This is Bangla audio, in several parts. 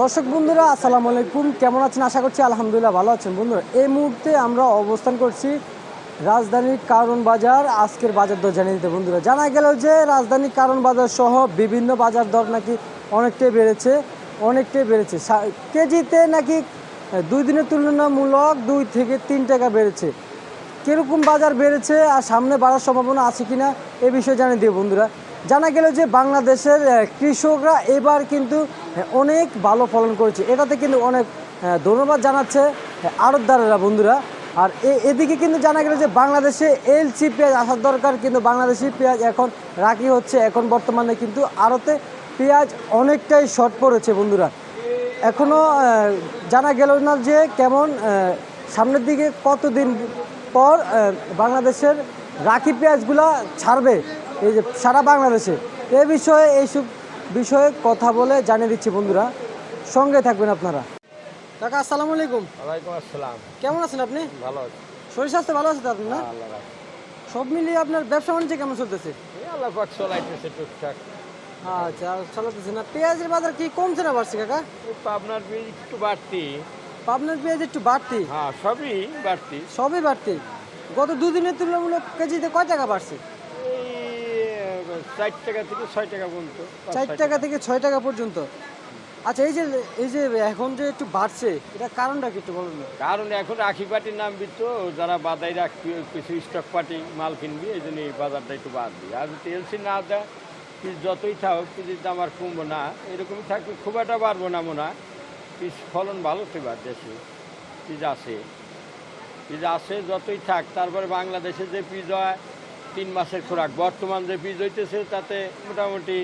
দর্শক বন্ধুরা, আসসালামু আলাইকুম। কেমন আছেন? আশা করছি আলহামদুলিল্লাহ ভালো আছেন। বন্ধুরা, এই মুহূর্তে আমরা অবস্থান করছি রাজধানীর কারণ বাজার, আজকের বাজার দর জানিয়ে দিতে। বন্ধুরা, জানা গেল যে রাজধানীর কারণ বাজার সহ বিভিন্ন বাজার দর নাকি অনেকটাই বেড়েছে অনেকটাই বেড়েছে। কেজিতে নাকি দুই দিনের তুলনামূলক দুই থেকে তিন টাকা বেড়েছে। কীরকম বাজার বেড়েছে আর সামনে বাড়ার সম্ভাবনা আছে কিনা, এ বিষয়ে জানিয়ে দিও বন্ধুরা। জানা গেল যে বাংলাদেশের কৃষকরা এবার কিন্তু অনেক ভালো ফলন করেছে। এটাতে কিন্তু অনেক ধন্যবাদ জানাচ্ছে আড়তদারেরা বন্ধুরা। আর এদিকে কিন্তু জানা গেল যে বাংলাদেশে এলসি পেঁয়াজ আসার দরকার, কিন্তু বাংলাদেশি পেঁয়াজ এখন রাখি হচ্ছে। এখন বর্তমানে কিন্তু আড়তে পেঁয়াজ অনেকটাই শর্ট পড়েছে, বন্ধুরা। এখনও জানা গেল না যে কেমন সামনের দিকে কতদিন পর বাংলাদেশের রাখি পেঁয়াজগুলা ছাড়বে। এই যে সারা বাংলাদেশে। এ বিষয়ে এইসব বিষয়ে কথা বলে জানিয়ে দিচ্ছি বন্ধুরা। সঙ্গে থাকবেন আপনারা। কাকা আসসালামু আলাইকুম। ওয়ালাইকুম আসসালাম। কেমন আছেন আপনি? ভালো আছি। শরীর স্বাস্থ্য ভালো আছে আপনি না? আল্লাহ সব মিলিয়ে আপনার ব্যবসা বাণিজ্য কেমন চলতেছে? আল্লাহ পাক চলাইতেছে টুকটাক। আচ্ছা চলতেছে না। পেঁয়াজের বাজার কি কমছে না বাড়ছে কাকা? পাবনার বীজ একটু বাড়তি। পাবনার পেঁয়াজ একটু বাড়তি? হ্যাঁ সবই বাড়তি। সবই বাড়তি। গত দুদিনের তুলনামূলক কেজিতে কয় টাকা বাড়ছে? চার টাকা থেকে ছয় টাকা পর্যন্ত চার টাকা থেকে ছয় টাকা পর্যন্ত। আচ্ছা এই যে এই যে এখন যে একটু বাড়ছে এটা কারণটা কি একটু বলুন কারণ এখন রাখি পাটির নামবি তো যারা বাদাই রাখবি কিছু স্টক পাটি মাল কিনবি এই জন্য এই বাজারটা একটু বাড়বি। আর টেলসি না দেয় পিস যতই থাক পিসের দাম আর কমবো না এরকমই থাকবে খুব একটা বাড়বো না মনে হয়। পিস ফলন ভালো তো দেশে পিস আসে পিস আসে যতই থাক তারপরে বাংলাদেশে যে পিস হয় তিন মাসের খোরাক। বর্তমান যে বীজ হইতেছে তাতে মোটামুটি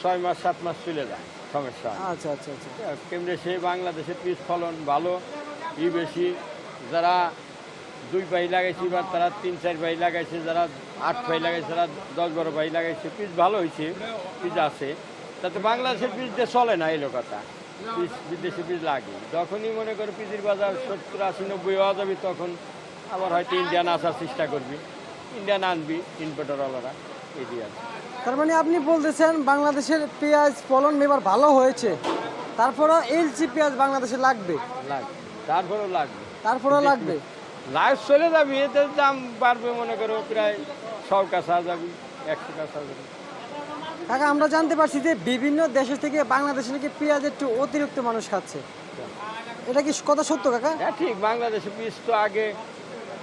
ছয় মাস সাত মাস চলে যায়। সমস্যা আচ্ছা আচ্ছা আচ্ছা। কেমনে সে বাংলাদেশের পিস ফলন ভালো ই বেশি যারা দুই পাই লাগাইছে বা তারা তিন চার পাই লাগাইছে যারা আট পাই লাগাইছে যারা দশ বারো পাই লাগাইছে পিস ভালো হয়েছে পিস আছে। তাতে বাংলাদেশের পিস দিয়ে চলে না এই লোকটা পিস বিদেশি পিস লাগে। যখনই মনে করো পিসির বাজার সত্তর আশি নব্বই হওয়া যাবে তখন আবার হয়তো ইন্ডিয়ান আসার চেষ্টা করবি। ইন্ডিয়ান আনবি ইনভার্টারওয়ালারা এই দিয়ে আছে। তার মানে আপনি বলতেছেন বাংলাদেশের পেঁয়াজ ফলন এবার ভালো হয়েছে তারপরও এলসি পেঁয়াজ বাংলাদেশে লাগবে? লাগবে। তারপরেও লাগবে। তারপরেও লাগবে? লাইফ চলে যাবে এতে দাম বাড়বে মনে করো প্রায় শো কাছা যাবে একশো কাছা যাবে। কাকা আমরা জানতে পারছি যে বিভিন্ন দেশের থেকে বাংলাদেশে নাকি পেঁয়াজ একটু অতিরিক্ত মানুষ খাচ্ছে। এটা কি কথা সত্য কাকা? হ্যাঁ ঠিক বাংলাদেশে পিস তো আগে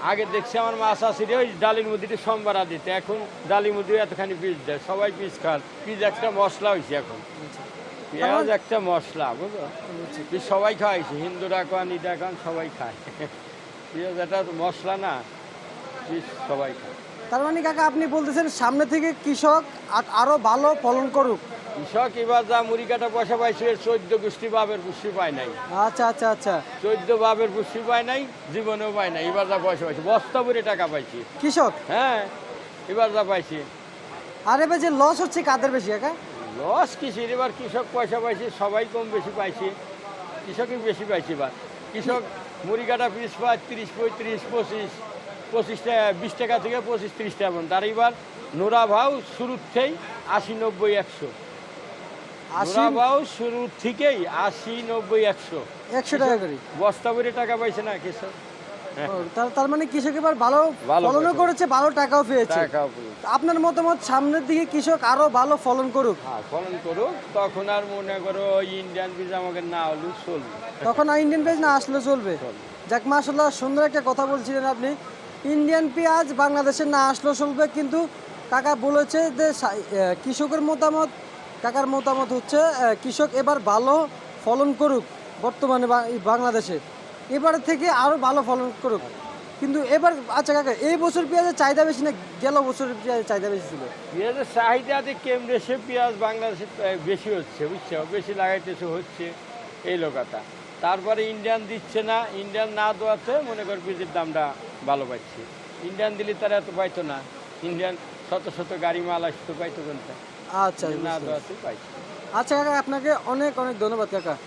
আগে দেখছি আমার মাছ আসি ওই ডালির একটু সম্বারা দিতে। এখন ডালির মুদি এতখানি পিস দেয়, সবাই পিস খান পিস একটা মশলা হয়েছে এখন। পেঁয়াজ একটা মশলা, বুঝলো? পিস সবাই খাওয়াইছে হিন্দুরা খান ইটা খান, সবাই খায়। পেঁয়াজ একটা তো মশলা না পিস সবাই খায়। তার মানে কাকা, আপনি বলতেছেন সামনে থেকে কৃষক আর- আরও ভালো ফলন করুক। কৃষক এবার যা মুড়ি কাটা পয়সা পাইছে চোদ্দ গোষ্ঠী বাবের পুষ্টি পায় নাই। আচ্ছা আচ্ছা আচ্ছা। চোদ্দ বাবের পুষ্টি পায় নাই জীবনেও পায় নাই এবার যা পয়সা পাইছে। বস্তা ভরে টাকা পাইছি। কৃষক? হ্যাঁ এবার যা পাইছি। আর এবার যে লস হচ্ছে কাদের বেশি কাকা লস কিসের? এবার কৃষক পয়সা পাইছে সবাই কম বেশি পাইছে। কৃষকই বেশি পাইছে এবার। কৃষক মুড়ি কাটা পিস পায় তিরিশ পঁয়ত্রিশ পঁচিশ পঁচিশ টাকা বিশ টাকা থেকে পঁচিশ তিরিশ টাকা পর্যন্ত। আর এবার নোরা ভাও শুরুর থেকেই আশি নব্বই একশো। ভাও শুরুর থেকেই আশি নব্বই একশো। একশো টাকা করে। বস্তা ভরে টাকা পাইছে না কৃষক তার মানে কৃষক এবার ভালো ফলনও করেছে ভালো টাকাও পেয়েছে। আপনার মতামত সামনের দিকে কৃষক আরও ভালো ফলন করুক? হ্যাঁ ফলন করুক। তখন আর মনে করো ইন্ডিয়ান বীজ আমাকে না হলেও চলবে। তখন আর ইন্ডিয়ান পেঁয়াজ না আসলে চলবে। চলবে। যাক মাসাল্লাহ সুন্দর একটা কথা বলছিলেন আপনি। ইন্ডিয়ান পেঁয়াজ বাংলাদেশে না আসলেও চলবে কিন্তু কাকা বলেছে যে কৃষকের মতামত কাকার মতামত হচ্ছে কৃষক এবার ভালো ফলন করুক বর্তমানে বাংলাদেশে। এবার থেকে আরও ভালো ফলন করুক। কিন্তু এবার আচ্ছা কাকা, এই বছর পেঁয়াজের চাহিদা বেশি না গেল বছরের পেঁয়াজের চাহিদা বেশি ছিল? পেঁয়াজের চাহিদাতে কেমনে সে পেঁয়াজ বাংলাদেশে বেশি হচ্ছে, বুঝছ? বেশি লাগাইতেছে, হচ্ছে এই লোকাটা তারপরে ইন্ডিয়ান দিচ্ছে না, ইন্ডিয়ান না দেওয়াতে মনে কর পেঁয়াজের দামটা ভালো পাচ্ছে। ইন্ডিয়ান দিলে তারা এত পাইতো না, ইন্ডিয়ান শত শত গাড়ি মাল আসতো, পাইতো কোনটা? আচ্ছা আচ্ছা কাকা আপনাকে অনেক অনেক ধন্যবাদ কাকা।